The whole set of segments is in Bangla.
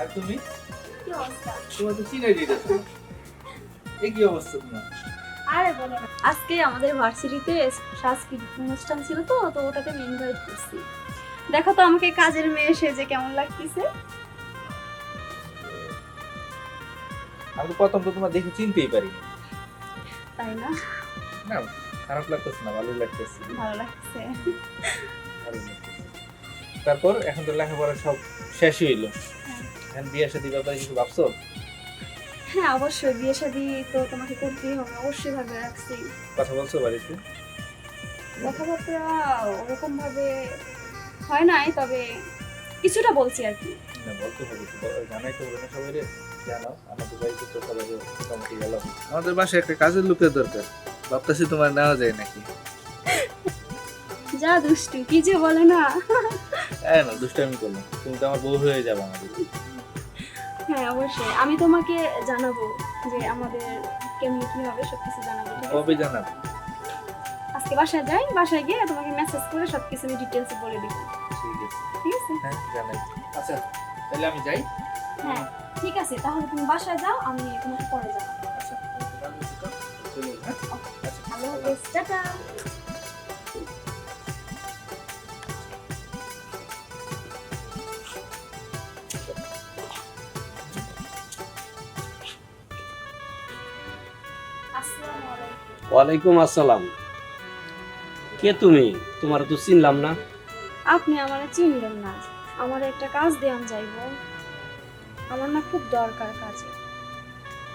আর তুমি? তোমার তো চিনাই দিতেছে এই কি অবস্থা তোমার? আরে বলো না। আজকে আমাদের ভার্সিটিতে সাংস্কৃতিক অনুষ্ঠান ছিল তো তো ওটাতে আমি ইনভাইট করছি। দেখো তো আমাকে কাজের মেয়ে সেজে কেমন লাগতেছে। আমি তো প্রথম তো তোমার দেখে চিনতেই পারি তাই না? না খারাপ লাগতেছে না ভালো লাগতেছে। ভালো লাগছে। তারপর এখন তো লেখাপড়া সব শেষই হইল। এখন বিয়ে সাথে ব্যাপারে কিছু ভাবছ? হ্যাঁ অবশ্যই বিয়ে শাদি তো তোমাকে করতেই হবে অবশ্যই ভাবে রাখছি। কথা বলছো বাড়িতে? কথাবার্তা ওরকম ভাবে হয় নাই তবে কিছুটা বলছি আর কি। না বলতে হবে জানাই তো হবে সবাই রে জানাও আমাদের বাড়িতে তো সবাই মোটামুটি গেল আমাদের বাসায় একটা কাজের লোকের দরকার ভাবতেছি তোমার নেওয়া যায় নাকি? যা দুষ্টু কি যে বলে না। হ্যাঁ না দুষ্টামি করলাম তুমি তো আমার বউ হয়ে যাবে আমাদের। হ্যাঁ অবশ্যই। আমি তোমাকে জানাব যে আমাদের কেমনি কি হবে সবকিছু জানাব কবে জানাব? আজকে বাসায় যাই বাসায় গিয়ে তোমাকে মেসেজ করে সবকিছু আমি ডিটেলস বলে দিব। ঠিক আছে। ঠিক আছে? হ্যাঁ জানাই। আচ্ছা তাহলে আমি যাই? হ্যাঁ ঠিক আছে। তাহলে তুমি বাসায় যাও আমি তোমাকে পরে যাব আচ্ছা হ্যাঁ? আচ্ছা। আল্লাহ টাটা। ওয়ালাইকুম আসসালাম। কে তুমি? তোমার তো চিনলাম না। আপনি আমার চিনলেন না। আমার একটা কাজ দেওয়ান যাইব। আমার না খুব দরকার কাজে।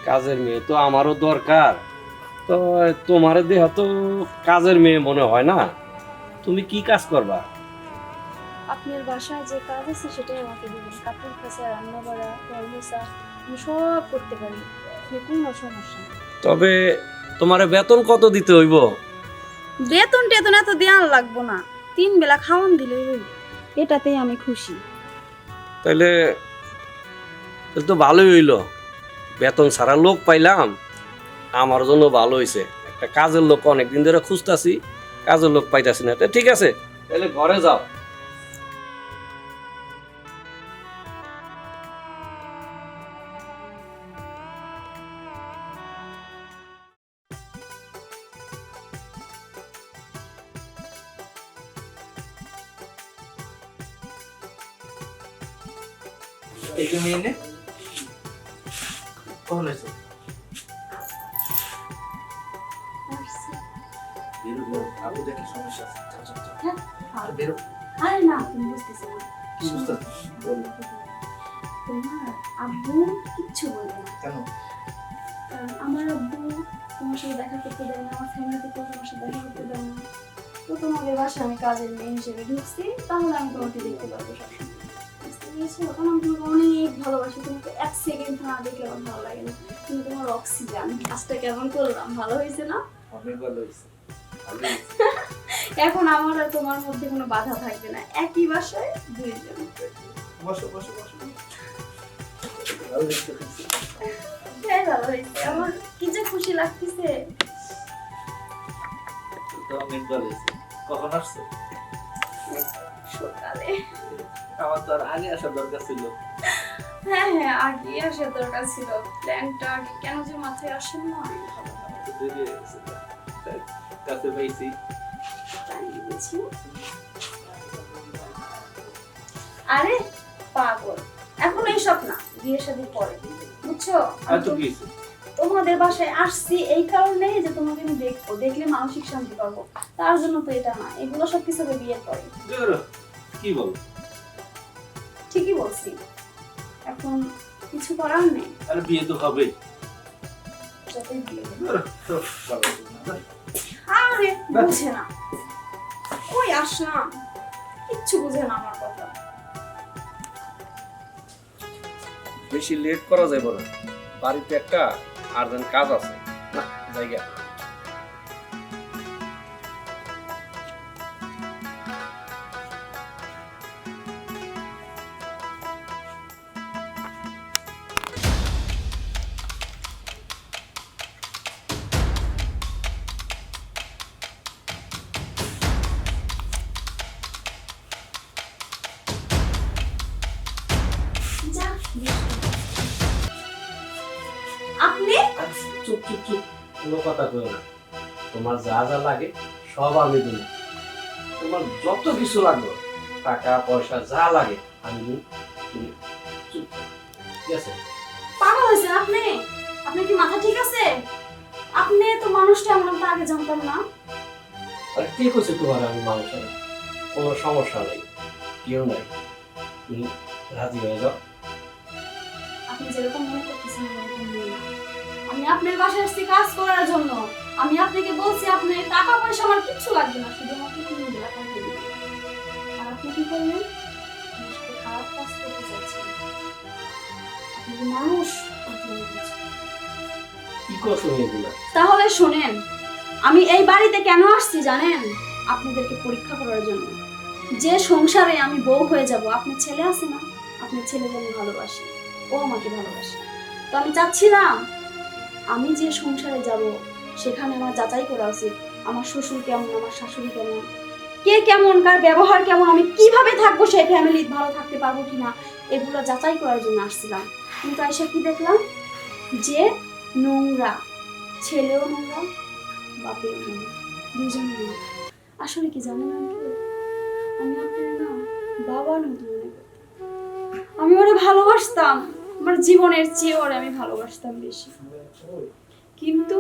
কাজের মেয়ে তো আমারও দরকার। তো তোমার দেহ তো কাজের মেয়ে মনে হয় না। তুমি কি কাজ করবা? আপনার বাসায় যে কাজ আছে সেটাই আমাকে দিবেন। কাপড় কাচা রান্না করা ঘর মোছা আমি সব করতে পারি। আপনি কোনো সমস্যা তবে তোমার বেতন কত দিতে হইব? বেতন টেতন এত দেওয়ান লাগবো না। তিন বেলা খাওয়ান হইব। এটাতেই আমি খুশি। তাহলে তাহলে তো ভালোই হইল। বেতন ছাড়া লোক পাইলাম আমার জন্য ভালো হয়েছে একটা কাজের লোক অনেকদিন ধরে খুঁজতাছি কাজের লোক পাইতাছি না। তো ঠিক আছে তাহলে ঘরে যাও। কখন আবু দেখি সমস্যা আছে। হ্যাঁ, আর বেরো। আরে না তুমি বুঝতেছি না। কি বুঝতে তোমার আব্বু কিচ্ছু বলবে না। কেন? আমার আব্বু তোমার সাথে দেখা করতে দেয় না আমার ফ্যামিলিতে কেউ তোমার সাথে দেখা করতে দেয় না। তো তোমাদের বাসায় আমি কাজের মেয়ে হিসেবে ঢুকছি তাহলে আমি তোমাকে দেখতে পারব সবসময়। কারণ আমি তোমাকে অনেক ভালোবাসি। তোমাকে এক সেকেন্ড না দেখলে আমার ভালো লাগে না। তুমি তোমার অক্সিজেন কাজটা কেমন করলাম ভালো হয়েছে না? অনেক ভালো হয়েছে। এখন আমার আর তোমার মধ্যে কোনো বাধা থাকবে না। একই বাসায় দুইজন। বসো বসো বসো। ভালো হ্যাঁ হয়েছে। আমার কি যে খুশি লাগতেছে। তো অনেক ভালো হয়েছে। কখন আসছো? আমার তো আর আগে আসার দরকার ছিল। হ্যাঁ হ্যাঁ আগে আসার দরকার ছিল। প্ল্যানটা আগে কেন যে মাথায় আসে না? কাছে পাইছি। আরে পাগল। এখন এইসব না বিয়ে শাদী পরে। বুঝছ? তোমাদের বাসায় আসছি এই কারণে যে তোমাকে আমি দেখব দেখলে মানসিক শান্তি পাবো। তার জন্য তো এটা না এগুলো সব কিছু বিয়ের পরে। কি বল? ঠিকই বলছি। এখন কিছু করার নেই। আরে বিয়ে তো হবে। যতই বিয়ে না? আরে বুঝে না। ওই আসলাম? কিচ্ছু বুঝে না আমার কথা। বেশি লেট করা যাবে না। বাড়িতে একটা আর্জেন্ট কাজ আছে। না জায়গা আপনি? চুপ চুপ চুপ। কোনো কথা কই না। তোমার যা যা লাগে সব আমি দিই তোমার যত কিছু লাগবে টাকা পয়সা যা লাগে আমি দিই তুমি ঠিক আছে? পাগল হয়েছেন আপনি? আপনি কি মাথা ঠিক আছে? আপনি তো মানুষটা আমার আগে জানতাম না। আরে ঠিক হয়েছে তোমার আমি মানুষ কোনো সমস্যা নাই। কেউ নাই। তুমি রাজি হয়ে যাও। আপনি যেরকম মনে করতেছেন আমি এরকম না। আমি আপনার বাসায় আসছি কাজ করার জন্য। আমি আপনাকে বলছি আপনার টাকা পয়সা আমার কিচ্ছু লাগবে না শুধু আমাকে তিন বেলা খাইতে আর আপনি কি করলেন? খারাপ কাজ করতে চাচ্ছেন। মানুষ? কি করছ এগুলো? তাহলে শোনেন আমি এই বাড়িতে কেন আসছি জানেন? আপনাদেরকে পরীক্ষা করার জন্য। যে সংসারে আমি বউ হয়ে যাব আপনার ছেলে আছে না? আপনার ছেলেকে আমি ভালোবাসি। ও আমাকে ভালোবাসে। তো আমি চাচ্ছিলাম, আমি যে সংসারে যাব, সেখানে আমার যাচাই করা উচিত, আমার শ্বশুর কেমন, আমার শাশুড়ি কেমন, কে কেমন, কার ব্যবহার কেমন, আমি কীভাবে থাকব, সেই ফ্যামিলি ভালো থাকতে পারব কিনা, এগুলো যাচাই করার জন্য আসছিলাম। কিন্তু এসে কি দেখলাম? যে নোংরা, ছেলেও নোংরা বাপেও নোংরা দুজনে আসলে কি আঙ্কেল? আমি আপনার না বাবার মতো মনে করতাম আমি ওরে ভালোবাসতাম। আমার জীবনের চেয়ে ওরে আমি ভালোবাসতাম বেশি। কিন্তু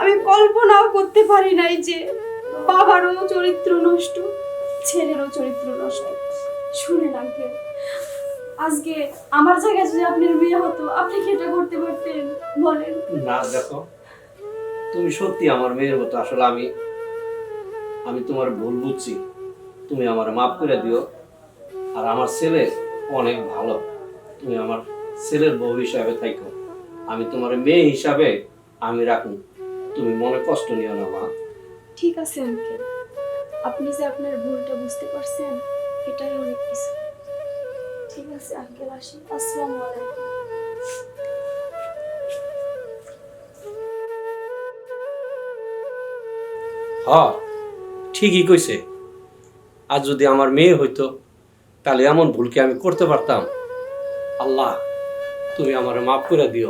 আমি কল্পনাও করতে পারি নাই যে বাবারও চরিত্র নষ্ট, ছেলেরও চরিত্র নষ্ট। শুনেন আঙ্কেল, আজকে আমার জায়গায় যদি আপনার বিয়ে হতো, আপনি কি এটা করতে পারতেন? বলেন। না, দেখো, তুমি সত্যি আমার মেয়ের মতো, আসলে আমি আমি তোমার ভুল বুঝছি। তুমি আমার মাফ করে দিও, আর আমার ছেলে অনেক ভালো। তুমি আমার ছেলের বউ হিসাবে থাকো আমি তোমার মেয়ে হিসাবে আমি রাখুন। তুমি মনে কষ্ট নিও না মা। ঠিক আছে আঙ্কেল। আপনি যে আপনার ভুলটা বুঝতে পারছেন এটাই অনেক কিছু। ঠিক আছে আঙ্কেল আসি। আসসালামু আলাইকুম। হ ঠিকই কইছে। আর যদি আমার মেয়ে হইতো তাহলে এমন ভুল কি আমি করতে পারতাম? আল্লাহ তুমি আমার মাফ করে দিও।